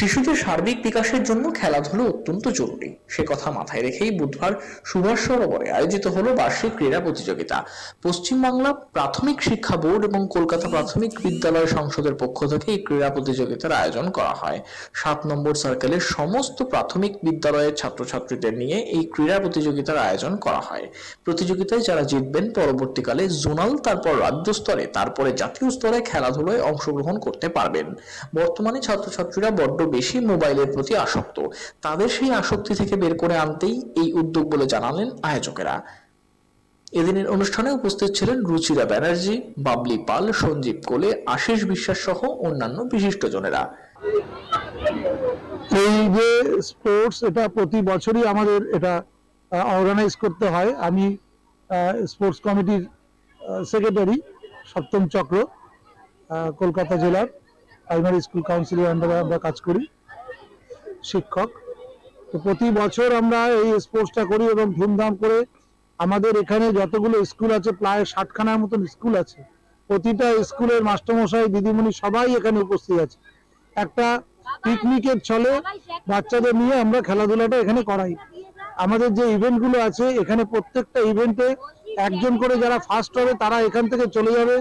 শিশুদের সার্বিক বিকাশের জন্য খেলাধুলো অত্যন্ত জরুরি। সে কথা মাথায় রেখেই বুধবার সুভাষ সরোবরে আয়োজিত হলো বার্ষিক ক্রীড়া প্রতিযোগিতা। পশ্চিমবাংলা প্রাথমিক শিক্ষা বোর্ড এবং কলকাতা প্রাথমিক বিদ্যালয় সংসদের পক্ষ থেকে এই ক্রীড়া প্রতিযোগিতার আয়োজন করা হয়। সাত নম্বর সার্কেলের সমস্ত প্রাথমিক বিদ্যালয়ের ছাত্রছাত্রীদের নিয়ে এই ক্রীড়া প্রতিযোগিতার আয়োজন করা হয়। প্রতিযোগিতায় যারা জিতবেন পরবর্তীকালে জোনাল, তারপর রাজ্য স্তরে, তারপরে জাতীয় স্তরে খেলাধুলায় অংশগ্রহণ করতে পারবেন। বর্তমানে ছাত্রছাত্রীরা বড্ড বেশি মোবাইলের প্রতি আসক্ত। তাদের সেই আসক্তি থেকে বের করে আনতেই এই উদ্যোগ বলে জানালেন আয়োজকেরা। এদিনের অনুষ্ঠানে উপস্থিত ছিলেন রুচিরা ব্যানার্জি, বাবলি পাল, সঞ্জীব কোলে, আশিস বিশ্বাস সহ অন্যান্য বিশিষ্টজনেরা এই যে স্পোর্টস এটা প্রতি বছরই আমাদের এটা অর্গানাইজ করতে হয়। আমি স্পোর্টস কমিটির সেক্রেটারি সপ্তম চক্র কলকাতা জেলার। প্রাইমারি স্কুল কাউন্সিলের আন্ডারে আমরা কাজ করি, শিক্ষক। তো প্রতি বছর আমরা এই স্পোর্টসটা করি এবং ধুমধাম করে আমাদের এখানে যতগুলো স্কুল আছে, প্রায় ষাটখানার মতন স্কুল আছে। প্রতিটা স্কুলের মাস্টারমশাই, দিদিমণি সবাই এখানে উপস্থিত আছে। একটা পিকনিকের ছলে বাচ্চাদের নিয়ে আমরা খেলাধুলাটা এখানে করাই। আমাদের যে ইভেন্টগুলো আছে, এখানে প্রত্যেকটা ইভেন্টে একজন করে যারা ফার্স্ট হবে, তারা এখান থেকে চলে যাবে।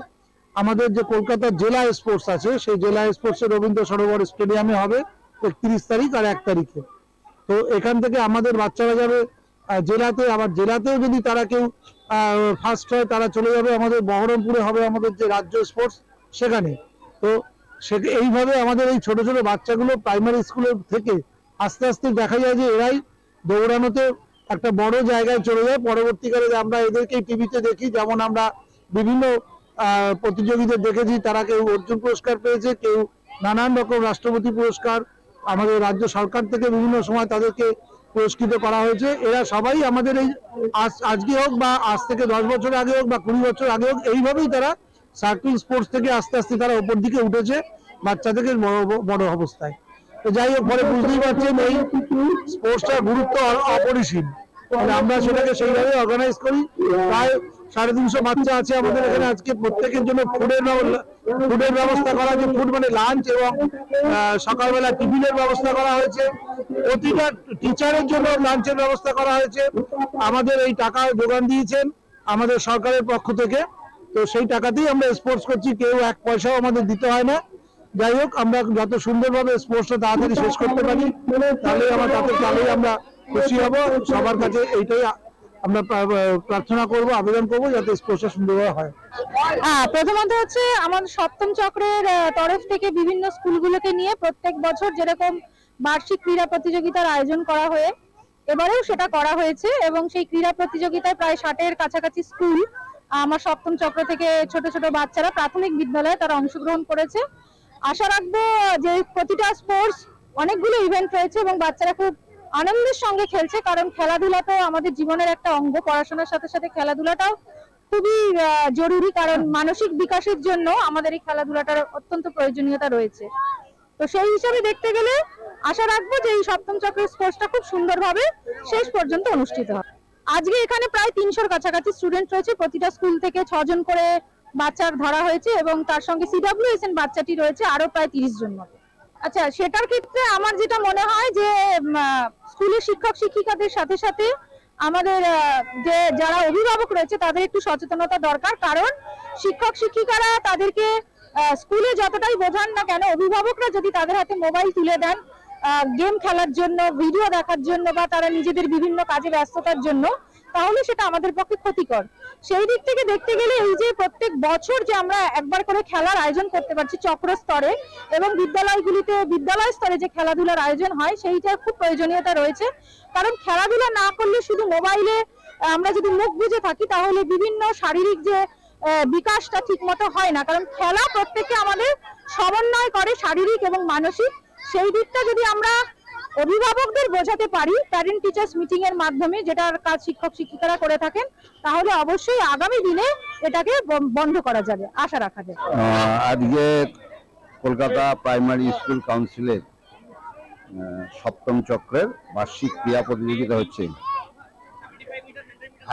আমাদের যে কলকাতা জেলা স্পোর্টস আছে, সেই জেলা স্পোর্টস রবীন্দ্র সরোবর স্টেডিয়ামে হবে একত্রিশ তারিখ আর এক তারিখে। তো এখান থেকে আমাদের বাচ্চারা যাবে জেলাতে, আবার জেলাতেও যদি তারা কেউ ফার্স্ট হয়, তারা চলে যাবে আমাদের, বহরমপুরে হবে আমাদের যে রাজ্য স্পোর্টস সেখানে। তো সে, এইভাবে আমাদের এই ছোট ছোট বাচ্চাগুলো প্রাইমারি স্কুলের থেকে আস্তে আস্তে দেখা যায় যে এরাই দৌড়ানোতে একটা বড় জায়গায় চলে যায়। পরবর্তীকালে আমরা এদেরকে টিভিতে দেখি, যেমন আমরা বিভিন্ন প্রতিযোগীদের দেখেছি, তারা কেউ অর্জুন পুরস্কার পেয়েছে, কেউ নানান রকম রাষ্ট্রপতি পুরস্কার। আমাদের রাজ্য সরকার থেকে বিভিন্ন সময় তাদেরকে পুরস্কৃত করা হয়েছে। এরা সবাই আমাদের এই আজকে হোক বা আজ থেকে দশ বছর আগে হোক বা কুড়ি বছর আগে হোক, এইভাবেই তারা সার্কিল স্পোর্টস থেকে আস্তে আস্তে তারা উপর দিকে উঠেছে বাচ্চা থেকে বড় বড় অবস্থায়। তো যাই হোক, পরে বুঝতেই পারছেন এই স্পোর্টসটার গুরুত্ব অপরিসীম। আমরা সেটাকে সেইভাবে অর্গানাইজ করি। প্রায় সাড়ে তিনশো বাচ্চা আছে আমাদের এখানে আজকে। প্রত্যেকের জন্য ফুডের ফুডের ব্যবস্থা করা হয়েছে। ফুড মানে লাঞ্চ এবং সকালবেলা টিফিনের ব্যবস্থা করা হয়েছে। প্রতিটা টিচারের জন্য লাঞ্চের ব্যবস্থা করা হয়েছে। আমাদের এই টাকা যোগান দিয়েছেন আমাদের সরকারের পক্ষ থেকে। তো সেই টাকাতেই আমরা স্পোর্টস করছি। কেউ এক পয়সাও আমাদের দিতে হয় না। যাই হোক, আমরা যত সুন্দরভাবে স্পোর্টসটা তাড়াতাড়ি শেষ করতে পারি তাহলে আমার তাতে তাহলেই আমরা খুশি হব, সবার কাছে এইটাই আমরা প্রার্থনা করব, আবেদন করব যাতে স্পোর্টসটা সুন্দরভাবে হয়। প্রথমত হচ্ছে আমাদের সপ্তম চক্রের তরফ থেকে বিভিন্ন স্কুলগুলোকে নিয়ে প্রত্যেক বছর যেরকম বার্ষিক ক্রীড়া প্রতিযোগিতার আয়োজন করা হয়ে, এবারেও সেটা করা হয়েছে এবং সেই ক্রীড়া প্রতিযোগিতায় প্রায় ষাটের কাছাকাছি স্কুল, আমার সপ্তম চক্র থেকে ছোট ছোট বাচ্চারা প্রাথমিক বিদ্যালয়ে তারা অংশগ্রহণ করেছে। আশা রাখব যে প্রতিটা স্পোর্টস অনেকগুলো ইভেন্ট রয়েছে এবং বাচ্চারা খুব আনন্দের সঙ্গে খেলছে কারণ খেলাধুলা তো আমাদের জীবনের একটা অঙ্গ। পড়াশোনার সাথে সাথে খেলাধুলাটাও খুবই জরুরি কারণ মানসিক বিকাশের জন্য আমাদের এই খেলাধুলাটার অত্যন্ত প্রয়োজনীয়তা রয়েছে। তো সেই হিসাবে দেখতে গেলে আশা রাখব যে এই সপ্তম চক্রের স্পোর্টসটা খুব সুন্দরভাবে শেষ পর্যন্ত অনুষ্ঠিত হয় আজকে এখানে প্রায় তিনশোর কাছাকাছি স্টুডেন্ট রয়েছে প্রতিটা স্কুল থেকে ছজন করে বাচ্চার ধরা হয়েছে এবং তার সঙ্গে সিডাব্লিউএসএন বাচ্চাটি রয়েছে আরও প্রায় তিরিশ জন মতো। আচ্ছা সেটার ক্ষেত্রে আমার যেটা মনে হয় যে স্কুলের শিক্ষক শিক্ষিকাদের সাথে সাথে আমাদের যে যারা অভিভাবক রয়েছে, তাদের একটু সচেতনতা দরকার। কারণ শিক্ষক শিক্ষিকারা তাদেরকে স্কুলে যতটাই বোঝান না কেন, অভিভাবকরা যদি তাদের হাতে মোবাইল তুলে দেন গেম খেলার জন্য, ভিডিও দেখার জন্য, বা তারা নিজেদের বিভিন্ন কাজে ব্যস্ততার জন্য তাহলে সেটা আমাদের পক্ষে ক্ষতিকর। সেই দিক থেকে দেখতে গেলে এই যে প্রত্যেক বছর যে আমরা একবার করে খেলার আয়োজন করতে পারছি চক্র স্তরে এবং বিদ্যালয়গুলিতে বিদ্যালয় স্তরে যে খেলাধুলার আয়োজন হয়, সেইটার খুব প্রয়োজনীয়তা রয়েছে। কারণ খেলাধুলা না করলে শুধু মোবাইলে আমরা যদি মুখ বুজে থাকি, তাহলে বিভিন্ন শারীরিক যে বিকাশটা ঠিক মতো হয় না। কারণ খেলা প্রত্যেককে আমাদের সমন্বয় করে শারীরিক এবং মানসিক। সেই দিকটা যদি আমরা অভিভাবকদের বোঝাতে পারি প্যারেন্ট টিচার্স মিটিং এর মাধ্যমে যেটার কাজ শিক্ষক শিক্ষিকারা করে থাকেন, তাহলে অবশ্যই আগামী দিনে এটাকে বন্ধ করা যাবে, আশা রাখা যায়। আজকে কলকাতা প্রাইমারি স্কুল কাউন্সিলের সপ্তম চক্রের বার্ষিক ক্রীড়া প্রতিযোগিতা হচ্ছে।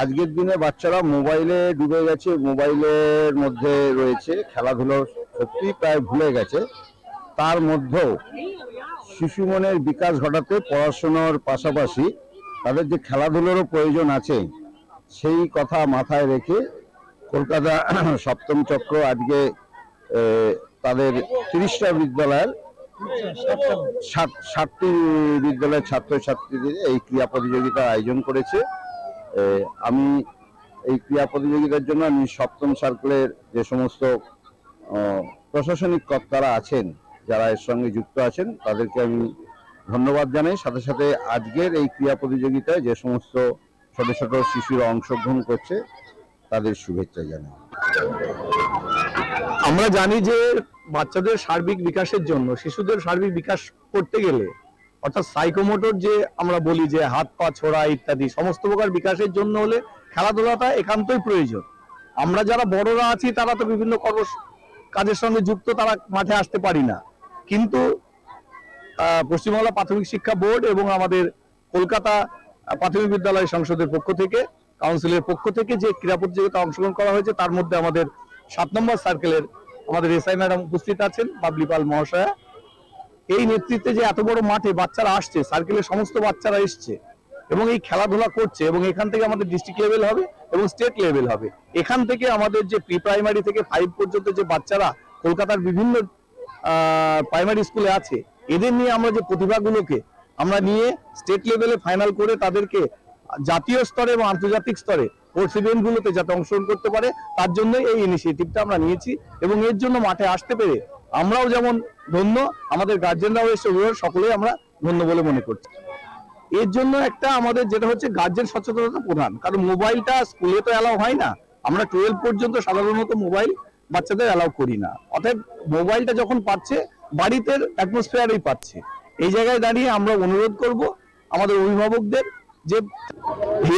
আজকের দিনে বাচ্চারা মোবাইলে ডুবে গেছে, মোবাইলের মধ্যে রয়েছে, খেলাধুলো সত্যি প্রায় ভুলে গেছে। তার মধ্যেও শিশু মনের বিকাশ ঘটাতে পড়াশোনার পাশাপাশি তাদের যে খেলাধুলোরও প্রয়োজন আছে, সেই কথা মাথায় রেখে কলকাতা সপ্তম চক্র আজকে তাদের তিরিশটা বিদ্যালয়ের ষাট ষাটটি বিদ্যালয়ের ছাত্রছাত্রীদের এই ক্রীড়া প্রতিযোগিতার আয়োজন করেছে। আমি এই ক্রীড়া প্রতিযোগিতার জন্য আমি সপ্তম সার্কেলের যে সমস্ত প্রশাসনিক কর্তারা আছেন যারা এর সঙ্গে যুক্ত আছেন, তাদেরকে আমি ধন্যবাদ জানাই। সাথে সাথে আজকের এই ক্রীড়া প্রতিযোগিতায় যে সমস্ত ছোট ছোট শিশুরা অংশগ্রহণ করছে, তাদের শুভেচ্ছা জানাই। আমরা জানি যে বাচ্চাদের সার্বিক বিকাশের জন্য, শিশুদের সার্বিক বিকাশ করতে গেলে, অর্থাৎ সাইকোমোটর যে আমরা বলি যে হাত পা ছোড়া ইত্যাদি, সমস্ত প্রকার বিকাশের জন্য হলে খেলাধুলাটা একান্তই প্রয়োজন। আমরা যারা বড়রা আছি, তারা তো বিভিন্ন কর্ম কাজের সঙ্গে যুক্ত, তারা মাঠে আসতে পারি না। কিন্তু পশ্চিমবাংলা প্রাথমিক শিক্ষা বোর্ড এবং আমাদের কলকাতা প্রাথমিক বিদ্যালয় সংসদের পক্ষ থেকে, কাউন্সিলের পক্ষ থেকে যে ক্রীড়া প্রতিযোগিতা অংশগ্রহণ করা হয়েছে, তার মধ্যে আমাদের সাত নম্বর সার্কেলের আমাদের এসআই ম্যাডাম উপস্থিত আছেন, বাবলি পাল মহাশয়া। এই নেতৃত্বে যে এত বড় মাঠে বাচ্চারা আসছে সার্কেলের সমস্ত বাচ্চারা এসছে এবং এই খেলাধুলা করছে এবং এখান থেকে আমাদের ডিস্ট্রিক্ট লেভেল হবে এবং স্টেট লেভেল হবে। এখান থেকে আমাদের যে প্রি প্রাইমারি থেকে ফাইভ পর্যন্ত যে বাচ্চারা কলকাতার বিভিন্ন প্রাইমারি স্কুলে আছে। এদের নিয়ে আমরা যে প্রতিভাগুলোকে আমরা নিয়ে স্টেট লেভেলে ফাইনাল করে তাদেরকে জাতীয় স্তরে এবং আন্তর্জাতিক স্তরে স্পোর্টস ইভেন্ট গুলোতে যাতে অংশগ্রহণ করতে পারে, তার জন্য এই ইনিশিয়েটিভটা আমরা নিয়েছি এবং এর জন্য মাঠে আসতে পেরে আমরাও যেমন ধন্য, আমাদের গার্জেনরাও এসে অভিভাবক সকলেই আমরা ধন্য বলে মনে করছি। এর জন্য একটা আমাদের যেটা হচ্ছে গার্জেন সচেতনতা প্রধান। কারণ মোবাইলটা স্কুলে তো অ্যালাউ হয় না। আমরা টুয়েলভ পর্যন্ত সাধারণত মোবাইল বাচ্চাদের অ্যালাউ করি না। অতএব মোবাইলটা যখন পাচ্ছে বাড়িতে অ্যাটমসফিয়ারই পাচ্ছে। এই জায়গায় দাঁড়িয়ে আমরা অনুরোধ করব আমাদের অভিভাবকদের যে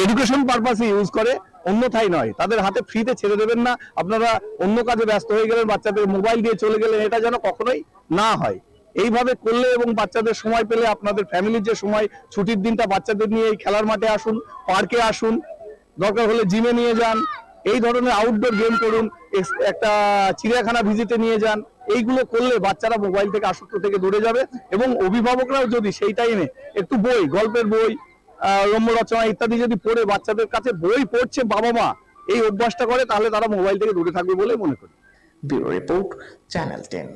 এডুকেশন পারপাসে ইউজ করে, অন্যথায় নয়। তাদের হাতে ফ্রিতে ছেড়ে দেবেন না। আপনারা অন্য কাজে ব্যস্ত হয়ে গেলেন, বাচ্চাদের মোবাইল দিয়ে চলে গেলেন, এটা যেন কখনোই না হয়। এইভাবে করলে এবং বাচ্চাদের সময় পেলে আপনাদের ফ্যামিলির যে সময়, ছুটির দিনটা বাচ্চাদের নিয়ে এই খেলার মাঠে আসুন পার্কে আসুন, দরকার হলে জিমে নিয়ে যান, এই ধরনের আউটডোর গেম করুন একটা চিড়িয়াখানা ভিজিটে নিয়ে যান। এইগুলো করলে বাচ্চারা মোবাইল থেকে আসক্ত থেকে দূরে যাবে এবং অভিভাবকরাও যদি সেই টাইমে একটু বই, গল্পের বই রম্য রচনা ইত্যাদি যদি পড়ে, বাচ্চাদের কাছে বই পড়ছে বাবা মা এই অভ্যাসটা করে, তাহলে তারা মোবাইল থেকে দূরে থাকবে বলে মনে করি। Bureau report, channel ten.